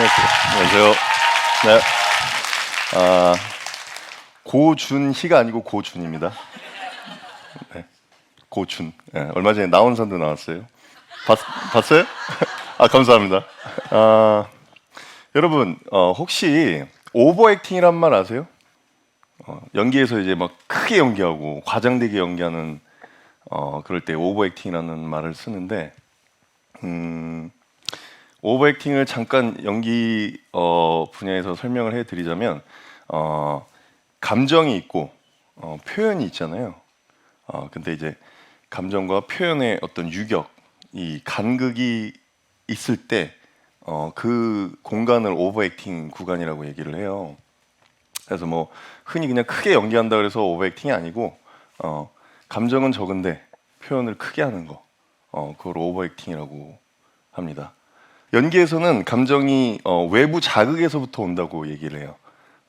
안녕하세요. 네. 아, 고준희가 아니고 고준입니다. 네. 고준. 네, 얼마 전에 나온산도 나왔어요. 봤, 봤어요? 아, 감사합니다. 아, 여러분, 어, 혹시 오버액팅이란 말 아세요? 어, 연기에서 이제 막 크게 연기하고 과장되게 연기하는 어, 그럴 때 오버액팅이라는 말을 쓰는데 음, 오버액팅을 잠깐 연기 어, 분야에서 설명을 해드리자면 어, 감정이 있고 어, 표현이 있잖아요. 어, 근데 이제 감정과 표현의 어떤 유격, 이 간극이 있을 때 어, 그 공간을 오버액팅 구간이라고 얘기를 해요. 그래서 뭐 흔히 그냥 크게 연기한다 그래서 오버액팅이 아니고 어, 감정은 적은데 표현을 크게 하는 거, 어, 그걸 오버액팅이라고 합니다. 연기에서는 감정이 어, 외부 자극에서부터 온다고 얘기를 해요.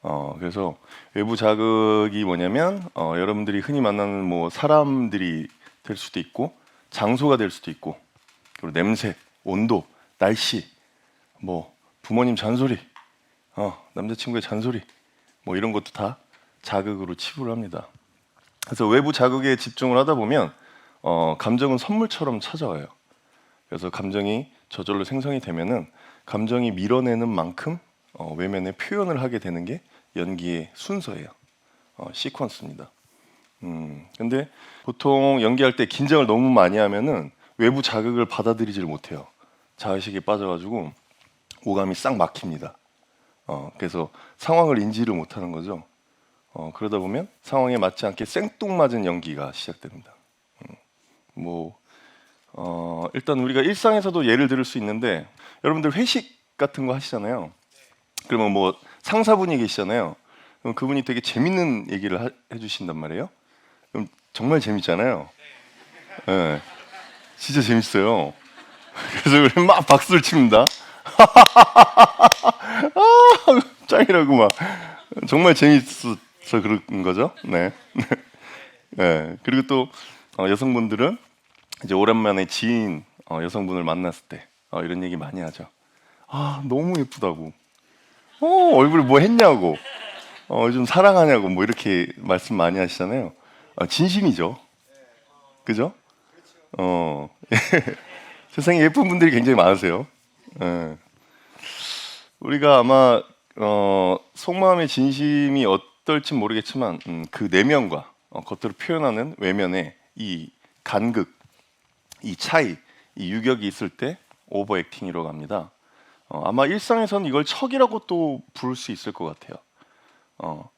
어, 그래서 외부 자극이 뭐냐면 어, 여러분들이 흔히 만나는 뭐 사람들이 될 수도 있고 장소가 될 수도 있고 그리고 냄새, 온도, 날씨, 뭐 부모님 잔소리, 어, 남자친구의 잔소리, 뭐 이런 것도 다 자극으로 치부를 합니다. 그래서 외부 자극에 집중을 하다 보면 어, 감정은 선물처럼 찾아와요. 그래서 감정이 저절로 생성이 되면은 감정이 밀어내는 만큼 어, 외면에 표현을 하게 되는 게 연기의 순서예요. 어, 시퀀스입니다. 음, 근데 보통 연기할 때 긴장을 너무 많이 하면은 외부 자극을 받아들이질 못해요. 자의식에 빠져가지고 오감이 싹 막힙니다. 어, 그래서 상황을 인지를 못하는 거죠. 어, 그러다 보면 상황에 맞지 않게 생뚱맞은 연기가 시작됩니다. 음, 뭐 어, 일단 우리가 일상에서도 예를 들을 수 있는데 여러분들 회식 같은 거 하시잖아요. 그러면 뭐 상사분이 계시잖아요. 그럼 그분이 되게 재밌는 얘기를 하- 해주신단 말이에요. 그럼 정말 재밌잖아요. 예, 진짜 재밌어요. 그래서 막 박수를 칩니다. 아, 짱이라고 막 정말 재밌어서 그런 거죠. 네. 네. 그리고 또 어, 여성분들은 이제 오랜만에 지인 어, 여성분을 만났을 때 어, 이런 얘기 많이 하죠. 아 너무 예쁘다고. 어 얼굴 뭐 했냐고. 어 요즘 사랑하냐고 뭐 이렇게 말씀 많이 하시잖아요. 어, 진심이죠. 그죠? 어 세상에 예쁜 분들이 굉장히 많으세요. 예. 우리가 아마 어, 속마음의 진심이 어떨지 모르겠지만 음, 그 내면과 어, 겉으로 표현하는 외면의 이 간극, 이 차이, 이 유격이 있을 때 오버액팅이라고 합니다. 어, 아마 일상에서는 이걸 척이라고 또 부를 수 있을 것 같아요. 어,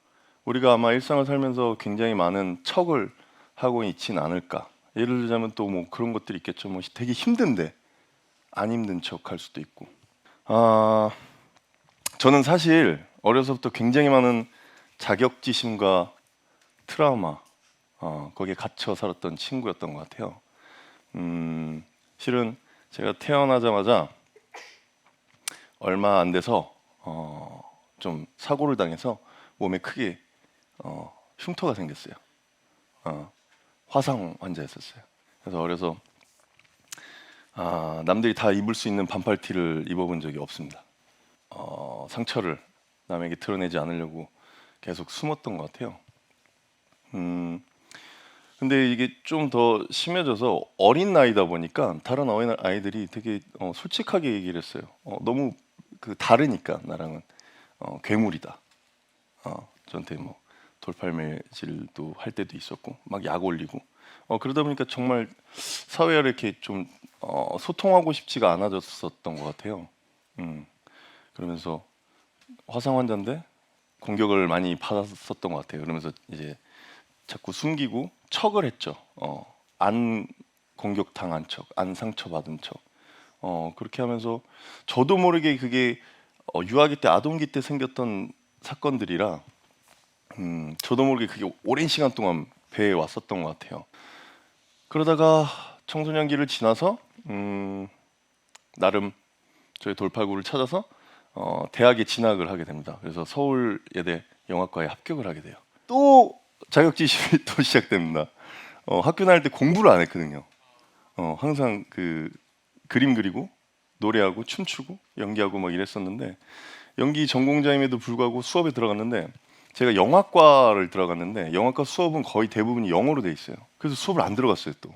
우리가 아마 일상을 살면서 굉장히 많은 척을 하고 있진 않을까. 예를 들자면 또 뭐 그런 것들이 있겠죠. 뭐 되게 힘든데 안 힘든 척 할 수도 있고. 아, 저는 사실 어려서부터 굉장히 많은 자격지심과 트라우마 어, 거기에 갇혀 살았던 친구였던 것 같아요. 음, 실은 제가 태어나자마자 얼마 안 돼서 어, 좀 사고를 당해서 몸에 크게 어, 흉터가 생겼어요. 어, 화상 환자였었어요. 그래서 어려서 아, 남들이 다 입을 수 있는 반팔 티를 입어본 적이 없습니다. 어, 상처를 남에게 드러내지 않으려고 계속 숨었던 것 같아요. 음, 근데 이게 좀 더 심해져서 어린 나이다 보니까 다른 어린 아이들이 되게 어, 솔직하게 얘기를 했어요. 어, 너무 그 다르니까 나랑은 어, 괴물이다. 어, 저한테 뭐 돌팔매질도 할 때도 있었고 막 약 올리고 어, 그러다 보니까 정말 사회와 이렇게 좀 어, 소통하고 싶지가 않아졌었던 것 같아요. 음, 그러면서 화상 환자인데 공격을 많이 받았었던 것 같아요. 그러면서 이제 자꾸 숨기고 척을 했죠. 어, 안 공격 당한 척, 안 상처 받은 척. 어, 그렇게 하면서 저도 모르게 그게 어, 유아기 때 아동기 때 생겼던 사건들이라 음, 저도 모르게 그게 오랜 시간 동안 배에 왔었던 것 같아요. 그러다가 청소년기를 지나서 음, 나름 저희 돌팔구를 찾아서 어, 대학에 진학을 하게 됩니다. 그래서 서울예대 영화과에 합격을 하게 돼요. 또 자격지심이 또 시작됩니다. 어, 학교 다닐 때 공부를 안 했거든요. 어, 항상 그 그림 그리고 노래하고 춤추고 연기하고 막 이랬었는데 연기 전공자임에도 불구하고 수업에 들어갔는데 제가 영화과를 들어갔는데 영화과 수업은 거의 대부분이 영어로 돼 있어요. 그래서 수업을 안 들어갔어요 또.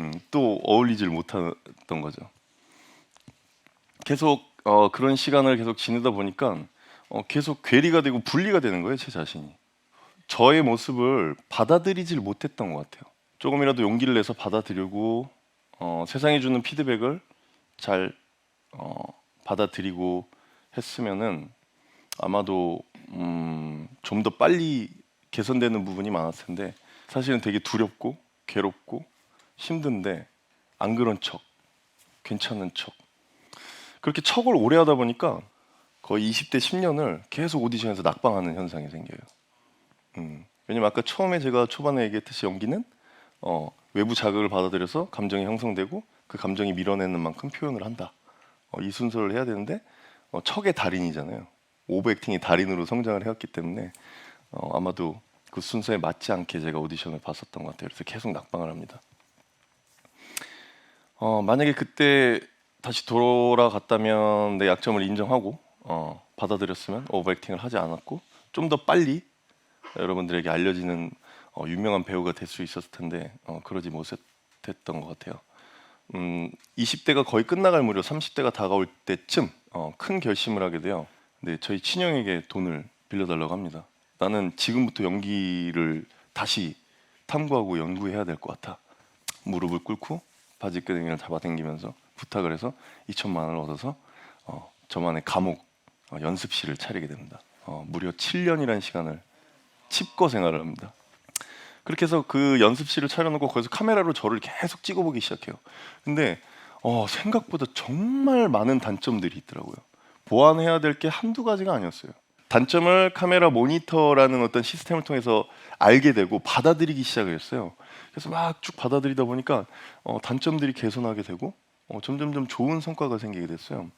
음, 또 어울리질 못했던 거죠. 계속 어, 그런 시간을 계속 지내다 보니까 어, 계속 괴리가 되고 분리가 되는 거예요 제 자신이. 저의 모습을 받아들이질 못했던 것 같아요. 조금이라도 용기를 내서 받아들이고 어, 세상이 주는 피드백을 잘 어, 받아들이고 했으면은 아마도 음, 좀 더 빨리 개선되는 부분이 많았을 텐데 사실은 되게 두렵고 괴롭고 힘든데 안 그런 척, 괜찮은 척 그렇게 척을 오래 하다 보니까 거의 20대 10년을 계속 오디션에서 낙방하는 현상이 생겨요. 음, 왜냐면 아까 처음에 제가 초반에 얘기했듯이 연기는 어, 외부 자극을 받아들여서 감정이 형성되고 그 감정이 밀어내는 만큼 표현을 한다. 어, 이 순서를 해야 되는데 어, 척의 달인이잖아요. 오버액팅이 달인으로 성장을 해왔기 때문에 어, 아마도 그 순서에 맞지 않게 제가 오디션을 봤었던 것 같아요. 그래서 계속 낙방을 합니다. 어, 만약에 그때 다시 돌아갔다면 내 약점을 인정하고 어, 받아들였으면 오버액팅을 하지 않았고 좀 더 빨리 여러분들에게 알려지는 어, 유명한 배우가 될 수 있었을 텐데 어, 그러지 못했던 것 같아요. 음, 20대가 거의 끝나갈 무렵 30대가 다가올 때쯤 어, 큰 결심을 하게 돼요. 근데 저희 친형에게 돈을 빌려달라고 합니다. 나는 지금부터 연기를 다시 탐구하고 연구해야 될 것 같아. 무릎을 꿇고 바지끄댕이를 잡아당기면서 부탁을 해서 2천만 원을 얻어서 어, 저만의 감옥 어, 연습실을 차리게 됩니다. 어, 무려 7년이라는 시간을 칩거 생활을 합니다. 그렇게 해서 그 연습실을 차려놓고 거기서 카메라로 저를 계속 찍어보기 시작해요. 근데 어, 생각보다 정말 많은 단점들이 있더라고요. 보완해야 될 게 한두 가지가 아니었어요. 단점을 카메라 모니터라는 어떤 시스템을 통해서 알게 되고 받아들이기 시작을 했어요. 그래서 막 쭉 받아들이다 보니까 어, 단점들이 개선하게 되고 어, 점점점 좋은 성과가 생기게 됐어요.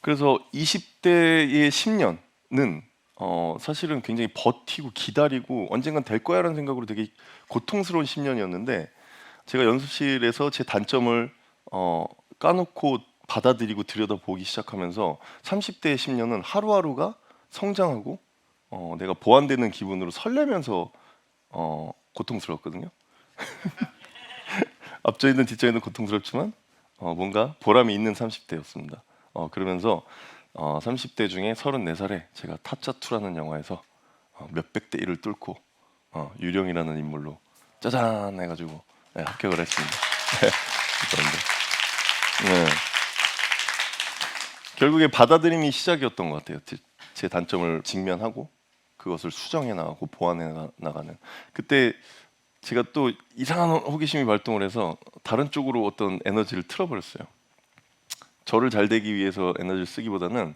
그래서 20대의 10년은 어, 사실은 굉장히 버티고 기다리고 언젠간 될 거야라는 생각으로 되게 고통스러운 10년이었는데 제가 연습실에서 제 단점을 어, 까놓고 받아들이고 들여다보기 시작하면서 30대의 10년은 하루하루가 성장하고 어, 내가 보완되는 기분으로 설레면서 어, 고통스러웠거든요. 앞져 있는 뒤져 있는 고통스럽지만 어, 뭔가 보람이 있는 30대였습니다. 어, 그러면서 어, 30대 중에 34살에 제가 타짜투라는 영화에서 어, 몇백 대 1을 뚫고 어, 유령이라는 인물로 짜잔 해가지고 네, 합격을 했습니다. 그런데 네. 결국에 받아들임이 시작이었던 것 같아요. 제, 제 단점을 직면하고 그것을 수정해 나가고 보완해 나- 나가는 그때 제가 또 이상한 호기심이 발동을 해서 다른 쪽으로 어떤 에너지를 틀어버렸어요. 저를 잘 되기 위해서 에너지를 쓰기보다는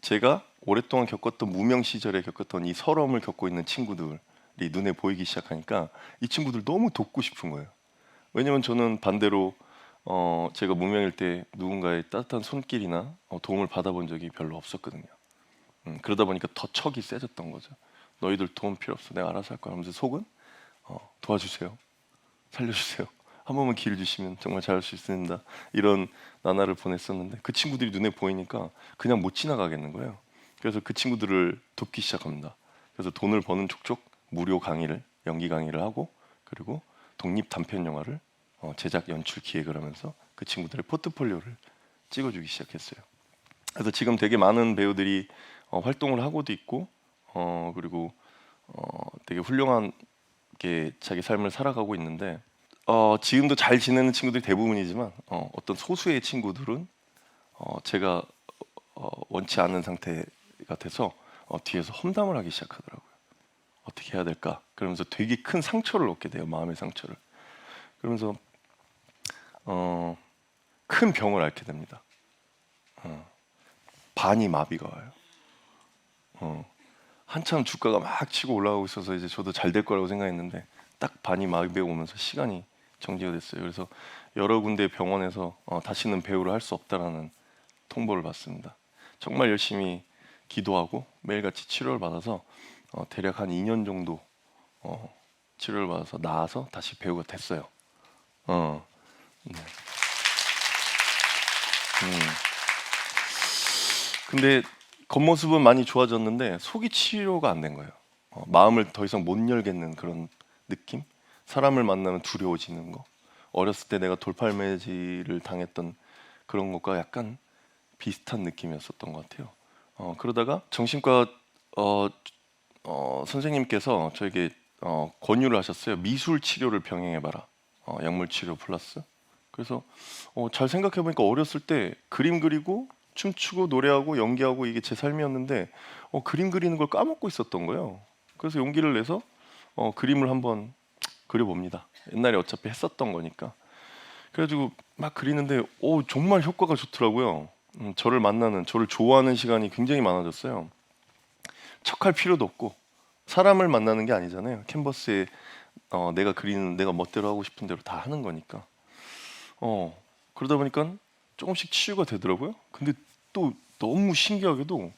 제가 오랫동안 겪었던 무명 시절에 겪었던 이 서러움을 겪고 있는 친구들이 눈에 보이기 시작하니까 이 친구들 너무 돕고 싶은 거예요. 왜냐면 저는 반대로 어, 제가 무명일 때 누군가의 따뜻한 손길이나 어, 도움을 받아본 적이 별로 없었거든요. 음, 그러다 보니까 더 척이 세졌던 거죠. 너희들 도움 필요 없어. 내가 알아서 할 거야. 하면서 속은 어, 도와주세요. 살려주세요. 한 번만 기회를 주시면 정말 잘할 수 있습니다. 이런 나날을 보냈었는데 그 친구들이 눈에 보이니까 그냥 못 지나가겠는 거예요. 그래서 그 친구들을 돕기 시작합니다. 그래서 돈을 버는 족족 무료 강의를 연기 강의를 하고 그리고 독립 단편 영화를 어, 제작 연출 기획을 하면서 그 친구들의 포트폴리오를 찍어주기 시작했어요. 그래서 지금 되게 많은 배우들이 어, 활동을 하고도 있고 어, 그리고 어, 되게 훌륭하게 자기 삶을 살아가고 있는데 어, 지금도 잘 지내는 친구들이 대부분이지만 어, 어떤 소수의 친구들은 어, 제가 어, 원치 않는 상태가 돼서 어, 뒤에서 험담을 하기 시작하더라고요. 어떻게 해야 될까? 그러면서 되게 큰 상처를 얻게 돼요. 마음의 상처를. 그러면서 어, 큰 병을 앓게 됩니다. 어, 반이 마비가 와요. 어, 한참 주가가 막 치고 올라가고 있어서 이제 저도 잘 될 거라고 생각했는데 딱 반이 마비가 오면서 시간이 정지가 됐어요. 그래서 여러 군데 병원에서 어, 다시는 배우를 할 수 없다라는 통보를 받습니다. 정말 열심히 기도하고 매일같이 치료를 받아서 어, 대략 한 2년 정도 어, 치료를 받아서 나아서 다시 배우가 됐어요. 어, 네. 음. 근데 겉모습은 많이 좋아졌는데 속이 치료가 안 된 거예요. 어, 마음을 더 이상 못 열겠는 그런 느낌? 사람을 만나면 두려워지는 거. 어렸을 때 내가 돌팔매질을 당했던 그런 것과 약간 비슷한 느낌이었었던 것 같아요. 어, 그러다가 정신과 어, 어, 선생님께서 저에게 어, 권유를 하셨어요. 미술 치료를 병행해봐라. 어, 약물 치료 플러스. 그래서 어, 잘 생각해 보니까 어렸을 때 그림 그리고 춤추고 노래하고 연기하고 이게 제 삶이었는데 어, 그림 그리는 걸 까먹고 있었던 거예요. 그래서 용기를 내서 어, 그림을 한번 그려봅니다. 옛날에 어차피 했었던 거니까. 그래가지고 막 그리는데 오 정말 효과가 좋더라고요. 음, 저를 만나는 저를 좋아하는 시간이 굉장히 많아졌어요. 척할 필요도 없고 사람을 만나는 게 아니잖아요. 캔버스에 어, 내가 그리는 내가 멋대로 하고 싶은 대로 다 하는 거니까. 어 그러다 보니까 조금씩 치유가 되더라고요. 근데 또 너무 신기하게도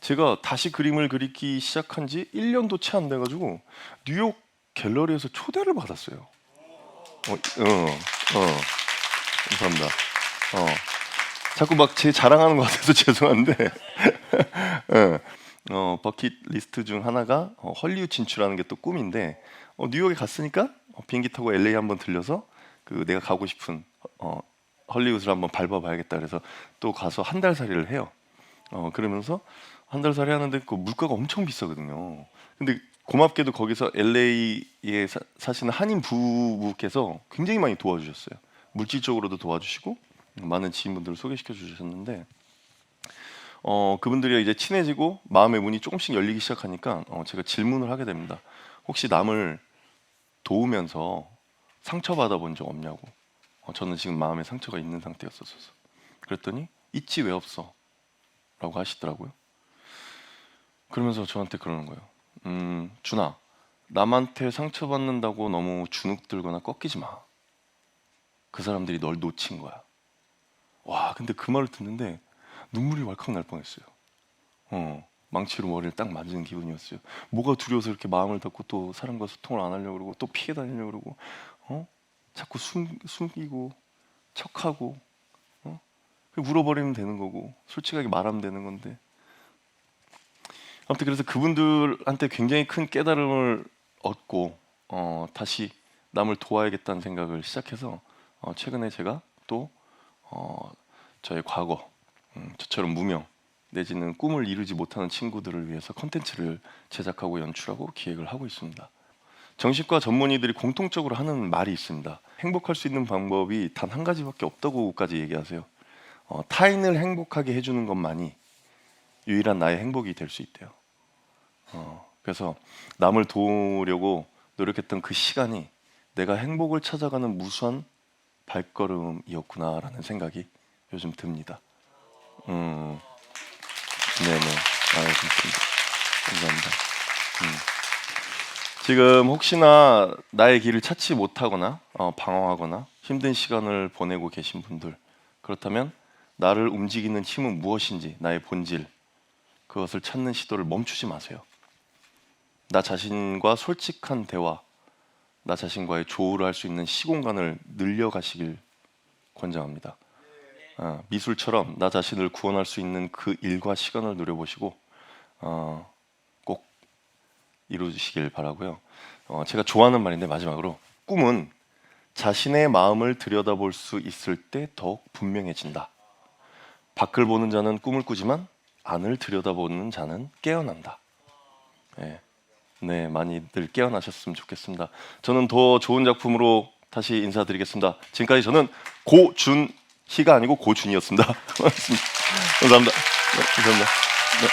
제가 다시 그림을 그리기 시작한 지 1년도 채 안 돼가지고 뉴욕 갤러리에서 초대를 받았어요. 어, 어, 어. 감사합니다. 어. 자꾸 막 제 자랑하는 것 같아서 죄송한데, 예. 어, 버킷 리스트 중 하나가 어, 헐리우드 진출하는 게 또 꿈인데, 어, 뉴욕에 갔으니까 어, 비행기 타고 LA 한번 들려서 그 내가 가고 싶은 어, 헐리우드를 한번 밟아봐야겠다 그래서 또 가서 한 달 살이를 해요. 어, 그러면서 한 달 살이 하는데 그 물가가 엄청 비싸거든요. 근데 고맙게도 거기서 LA에 사, 사시는 한인 부부께서 굉장히 많이 도와주셨어요. 물질적으로도 도와주시고 많은 지인분들을 소개시켜 주셨는데 어, 그분들이 이제 친해지고 마음의 문이 조금씩 열리기 시작하니까 어, 제가 질문을 하게 됩니다. 혹시 남을 도우면서 상처받아 본 적 없냐고. 어, 저는 지금 마음에 상처가 있는 상태였었어서. 그랬더니 있지 왜 없어? 라고 하시더라고요. 그러면서 저한테 그러는 거예요. 음, 준아, 남한테 상처받는다고 너무 주눅 들거나 꺾이지 마. 그 사람들이 널 놓친 거야. 와, 근데 그 말을 듣는데 눈물이 왈칵 날 뻔했어요. 어, 망치로 머리를 딱 맞은 기분이었어요. 뭐가 두려워서 이렇게 마음을 닫고 또 사람과 소통을 안 하려고 그러고 또 피해 다니려고 그러고 어? 자꾸 숨, 숨기고 척하고 어? 그냥 울어버리면 되는 거고 솔직하게 말하면 되는 건데 아무튼 그래서 그분들한테 굉장히 큰 깨달음을 얻고 어, 다시 남을 도와야겠다는 생각을 시작해서 어, 최근에 제가 또 어, 저의 과거 음, 저처럼 무명 내지는 꿈을 이루지 못하는 친구들을 위해서 컨텐츠를 제작하고 연출하고 기획을 하고 있습니다. 정신과 전문의들이 공통적으로 하는 말이 있습니다. 행복할 수 있는 방법이 단 한 가지밖에 없다고까지 얘기하세요. 어, 타인을 행복하게 해주는 것만이 유일한 나의 행복이 될 수 있대요. 어, 그래서 남을 도우려고 노력했던 그 시간이 내가 행복을 찾아가는 무수한 발걸음이었구나라는 생각이 요즘 듭니다. 음, 네네. 아, 좋습니다. 감사합니다. 음. 지금 혹시나 나의 길을 찾지 못하거나 어, 방황하거나 힘든 시간을 보내고 계신 분들 그렇다면 나를 움직이는 힘은 무엇인지 나의 본질 그것을 찾는 시도를 멈추지 마세요. 나 자신과 솔직한 대화, 나 자신과의 조우를 할 수 있는 시공간을 늘려가시길 권장합니다. 어, 미술처럼 나 자신을 구원할 수 있는 그 일과 시간을 누려보시고 어, 꼭 이루시길 바라고요. 어, 제가 좋아하는 말인데 마지막으로 꿈은 자신의 마음을 들여다볼 수 있을 때 더욱 분명해진다. 밖을 보는 자는 꿈을 꾸지만 안을 들여다보는 자는 깨어난다. 네, 네 많이들 깨어나셨으면 좋겠습니다. 저는 더 좋은 작품으로 다시 인사드리겠습니다. 지금까지 저는 고준희가 아니고 고준이었습니다. 고맙습니다. 감사합니다. 네, 감사합니다. 네.